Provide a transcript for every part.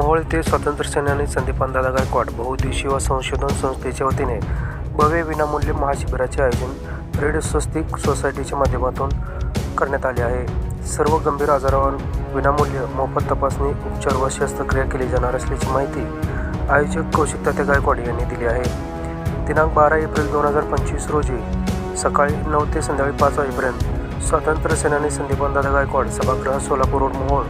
मोहोळ येथे स्वातंत्र्य सेनानी संदीपानदादा गायकवाड बहुद्देशीय व संशोधन संस्थेच्या वतीने भव्य विनामूल्य महाशिबिराचे आयोजन रेड स्वस्तिक सोसायटीच्या माध्यमातून करण्यात आले आहे. सर्व गंभीर आजारावर विनामूल्य मोफत तपासणी उपचार व शस्त्रक्रिया केली जाणार असल्याची माहिती आयोजक कौशिक तात्या गायकवाड यांनी दिली आहे. दिनांक बारा एप्रिल दोन हजार पंचवीस रोजी सकाळी नऊ ते संध्याकाळी पाच वाजेपर्यंत स्वातंत्र्य सेनानी संदीपानदादा गायकवाड सभागृह सोलापूर रोड मोहोळ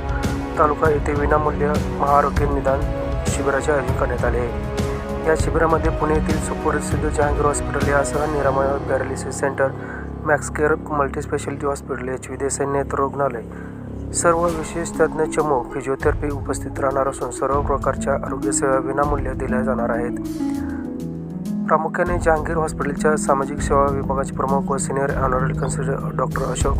तालुका येथे विनामूल्य महाआरोग्य निदान शिबिराचे आयोजन करण्यात आले. आहे या शिबिरामध्ये पुणे येथील सुप्रसिद्ध जहांगीर हॉस्पिटल यासह Niramay paralysis centre Max Care multispeciality hospital H V Desai नेत्र रुग्णालय. सर्व विशेष तज्ज्ञ चमू फिजिओथेरपी उपस्थित राहणार असून सर्व प्रकारच्या आरोग्यसेवा विनामूल्य दिल्या जाणार आहेत. प्रामुख्याने जहांगीर हॉस्पिटलच्या सामाजिक सेवा विभागाचे प्रमुख व senior honorary consultant doctor Ashok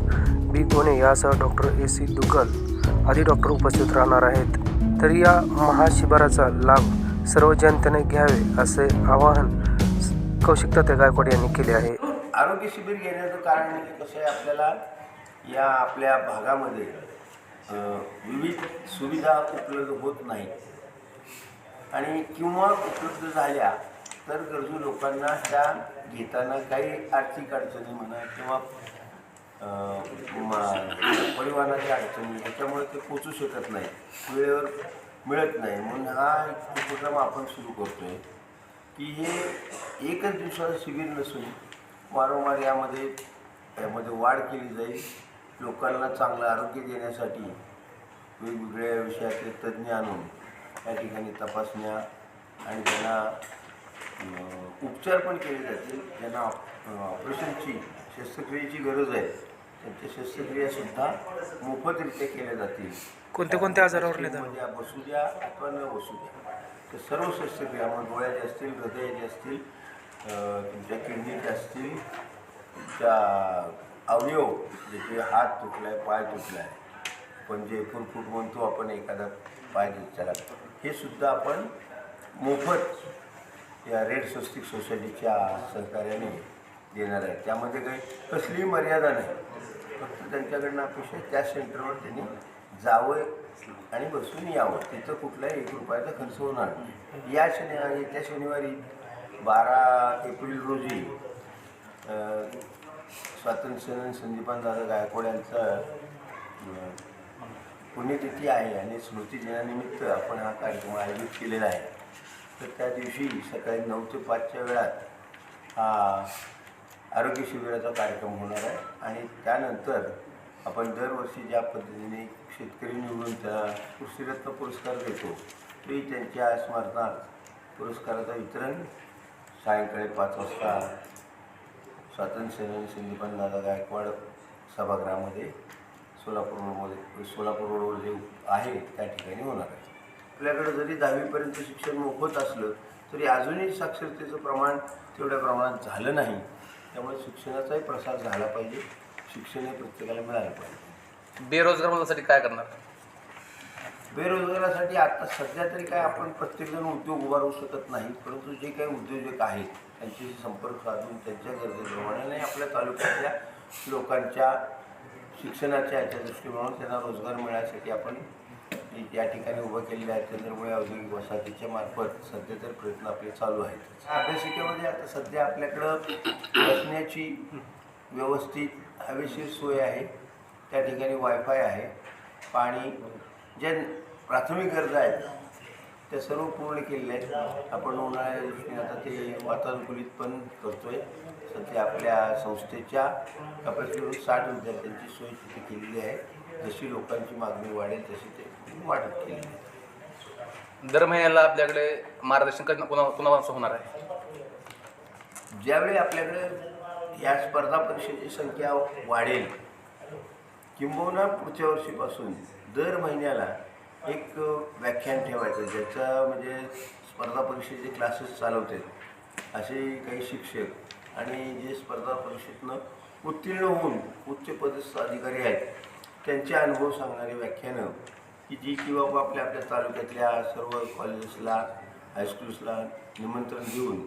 B Gone यासह डॉक्टर ए सी दुग्गल आदी डॉक्टर उपस्थित राहणार आहेत. तरी या महाशिबिराचा लाभ सर्व जनतेने घ्यावे असे आवाहन कौशिक तात्या गायकवाड यांनी केले आहे. आरोग्य शिबिर घेण्याचं कारण म्हणजे कसं आहे आपल्याला या आपल्या भागामध्ये विविध सुविधा उपलब्ध होत नाही. आणि किंवा उपलब्ध झाल्या तर गरजू लोकांना त्या घेताना काही आर्थिक अडचणी म्हणा किंवा परिवहनाच्या अडचणी त्याच्यामुळे ते पोचू शकत नाही. वेळेवर मिळत नाही. म्हणून हा एक उपक्रम आपण सुरू करतो आहे की हे एकच दिवसाचं शिबिर नसून वारंवार यामध्ये यामध्ये वाढ केली जाईल. लोकांना चांगलं आरोग्य देण्यासाठी वेगवेगळ्या विषयातले तज्ज्ञ आणून या ठिकाणी तपासण्या आणि त्यांना उपचार पण केले जातील. त्यांना ऑपरेशनची शस्त्रक्रियेची गरज आहे. त्यांच्या शस्त्रक्रियासुद्धा मोफतरित्या केल्या जातील. कोणत्या कोणत्या आजारावर? म्हणजे बसू द्या अथवा न बसू द्या. तर सर्व शस्त्रक्रिया मग डोळ्याचे असतील हृदयाचे असतील तुमच्या किडनीचे असतील तुमच्या अवयव जसे हात तुटलाय पाय तुटलाय पण जे फुटफुट म्हणतो आपण एखादा पाय त्याला हे सुद्धा आपण मोफत या रेड स्वस्तिक सोसायटीच्या सहकार्याने देणार आहे. त्यामध्ये काही कसलीही मर्यादा नाही. फक्त त्यांच्याकडनं अपेक्षा त्या सेंटरवर त्यांनी जावं आणि बसून यावं. तिथं कुठलाही एक रुपयाचा खर्च होणार नाही. या शनि येत्या शनिवारी बारा एप्रिल रोजी अ, स्वातंत्र्य संदीपान दादा गायकवाड यांचा पुण्यतिथी आहे आणि स्मृतीदिनानिमित्त आपण हा कार्यक्रम आयोजित केलेला आहे. तर त्या दिवशी सकाळी नऊ ते पाचच्या वेळात हा आरोग्य शिबिराचा कार्यक्रम होणार आहे. आणि त्यानंतर आपण दरवर्षी ज्या पद्धतीने शेतकरी निवडून त्या कृषीरत्न पुरस्कार देतो तोही त्यांच्या स्मरणार्थ पुरस्काराचं वितरण सायंकाळी पाच वाजता स्वातंत्र्य सेनानी संदीपान दादा गायकवाड सभागृहामध्ये सोलापूर रोडमध्ये सोलापूर रोडवर जे आहे त्या ठिकाणी होणार आहे. आपल्याकडं जरी दहावीपर्यंत शिक्षण मोफत असलं तरी अजूनही साक्षरतेचं प्रमाण तेवढ्या प्रमाणात झालं नाही. त्यामुळे शिक्षणाचाही प्रसार झाला पाहिजे. शिक्षण हे प्रत्येकाला मिळालं पाहिजे. बेरोजगार मुलांसाठी काय करणार? बेरोजगारासाठी आता सध्या तरी काय आपण प्रत्येकजण उद्योग उभारू शकत नाही परंतु जे काही उद्योजक आहेत त्यांच्याशी संपर्क साधून त्यांच्या गरजेप्रमाणे आणि आपल्या तालुक्यातल्या लोकांच्या शिक्षणाच्या याच्या दृष्टीकोनातून त्यांना रोजगार मिळण्यासाठी आपण या ठिकाणी उभं केलेले आहेत. चंद्रमुळे औद्योगिक वसाहतीच्या मार्फत सध्या तर प्रयत्न आपले चालू आहेत. अभ्यासिकेमध्ये आता सध्या आपल्याकडं बसण्याची व्यवस्थित हवेशीर सोय आहे. त्या ठिकाणी वायफाय आहे. पाणी ज्या प्राथमिक गरजा आहेत त्या सर्व पूर्ण केलेल्या आहेत. आपण उन्हाळ्या दृष्टीने आता ते वातानुकूलित पण करतोय. सध्या आपल्या संस्थेच्या कपॅसिटीवरून साठ विद्यार्थ्यांची सोय तिथे केलेली आहे. जशी लोकांची मागणी वाढेल तशी ते केलेली आहे दर महिन्याला आपल्याकडे मार्गदर्शन करणं कुणा कुणापासून होणार आहे. ज्यावेळी आपल्याकडे या स्पर्धा परीक्षेची संख्या वाढेल किंबहुना पुढच्या वर्षीपासून दर महिन्याला एक व्याख्यान ठेवायचं ज्याचं म्हणजे स्पर्धा परीक्षेचे क्लासेस चालवतात असे काही शिक्षक आणि जे स्पर्धा परीक्षेतनं उत्तीर्ण होऊन उच्च पदस्थ अधिकारी आहेत त्यांचे अनुभव सांगणारी व्याख्यानं की जी की बाबा आपल्या आपल्या तालुक्यातल्या सर्व कॉलेजेसला हायस्कूल्सला निमंत्रण देऊन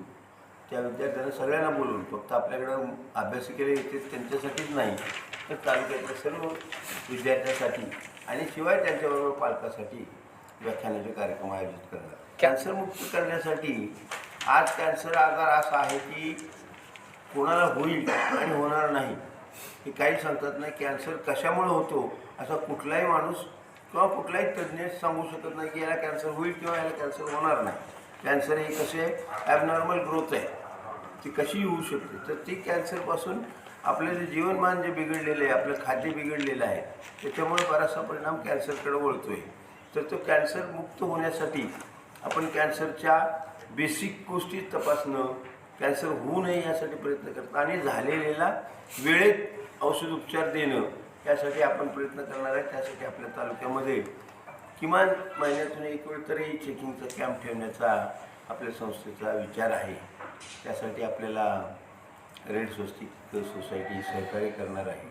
त्या विद्यार्थ्यांना सगळ्यांना बोलून फक्त आपल्याकडं अभ्यासिकेला येते त्यांच्यासाठीच नाही तर तालुक्यातल्या सर्व विद्यार्थ्यांसाठी आणि शिवाय त्यांच्याबरोबर पालकासाठी व्याख्यानाचे कार्यक्रम आयोजित करणार. कॅन्सरमुक्त करण्यासाठी आज कॅन्सर आजार असा आहे की कोणाला होईल आणि होणार नाही हे काही सांगतात नाही. कॅन्सर कशामुळे होतो असा कुठलाही माणूस किंवा कुठलाही तज्ज्ञ सांगू शकत नाही की याला कॅन्सर होईल किंवा याला कॅन्सर होणार नाही. कॅन्सर हे कसे ॲबनॉर्मल ग्रोथ आहे. ती कशी होऊ शकते? तर ती कॅन्सरपासून आपलं जे जीवनमान जे बिघडलेलं आहे आपलं खाद्य बिघडलेलं आहे त्याच्यामुळे बराचसा परिणाम कॅन्सरकडे वळतो आहे तर तो कॅन्सर मुक्त होण्यासाठी आपण कॅन्सरच्या बेसिक गोष्टी तपासणं कॅन्सर होऊ नये यासाठी प्रयत्न करतो आणि झालेला वेळेत औषध उपचार देणं त्यासाठी आपण प्रयत्न करणार आहे. त्यासाठी आपल्या तालुक्यामध्ये किमान महिन्यातून एक वेळ तरी चेकिंगचा कॅम्प ठेवण्याचा आपल्या संस्थेचा विचार आहे. त्यासाठी आपल्याला रेड स्वस्तिक सोसायटी सहकार्य करणार आहे.